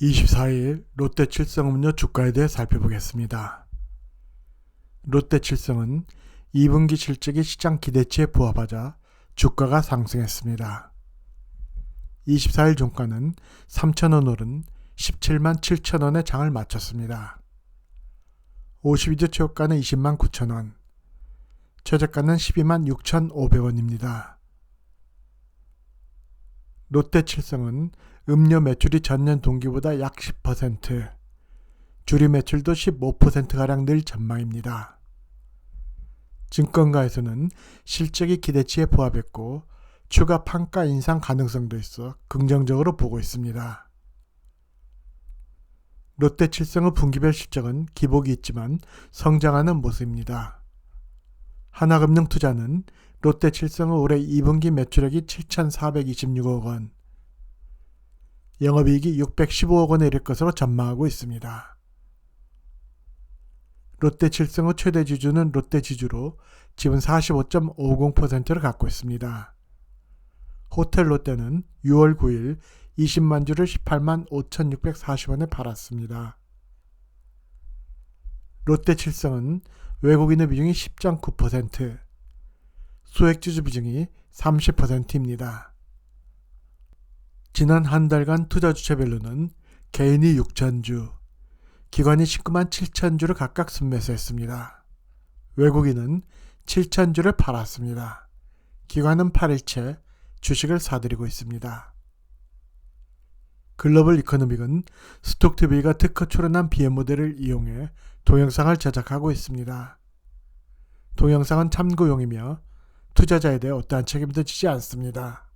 24일 롯데 칠성음료 주가에 대해 살펴보겠습니다. 롯데 칠성은 2분기 실적이 시장 기대치에 부합하자 주가가 상승했습니다. 24일 종가는 3,000원 오른 17만 7천원에 장을 마쳤습니다. 52주 최고가는 20만 9천원, 최저가는 12만 6,500원입니다. 롯데 칠성은 음료 매출이 전년 동기보다 약 10%, 주류 매출도 15%가량 늘 전망입니다. 증권가에서는 실적이 기대치에 부합했고 추가 판가 인상 가능성도 있어 긍정적으로 보고 있습니다. 롯데칠성의 분기별 실적은 기복이 있지만 성장하는 모습입니다. 하나금융투자는 롯데칠성의 올해 2분기 매출액이 7,426억 원, 영업이익이 615억 원에 이를 것으로 전망하고 있습니다. 롯데 칠성의 최대 지주는 롯데 지주로 지분 45.50%를 갖고 있습니다. 호텔 롯데는 6월 9일 20만 주를 18만 5,640원에 팔았습니다. 롯데 칠성은 외국인의 비중이 10.9%, 소액주주 비중이 30%입니다. 지난 한 달간 투자 주체별로는 개인이 6천주, 기관이 19만 7천주를 각각 순매수했습니다. 외국인은 7천주를 팔았습니다. 기관은 8일째 주식을 사들이고 있습니다. 글로벌 이코노믹은 스톡TV가 특허 출원한 BM 모델을 이용해 동영상을 제작하고 있습니다. 동영상은 참고용이며 투자자에 대해 어떠한 책임도 지지 않습니다.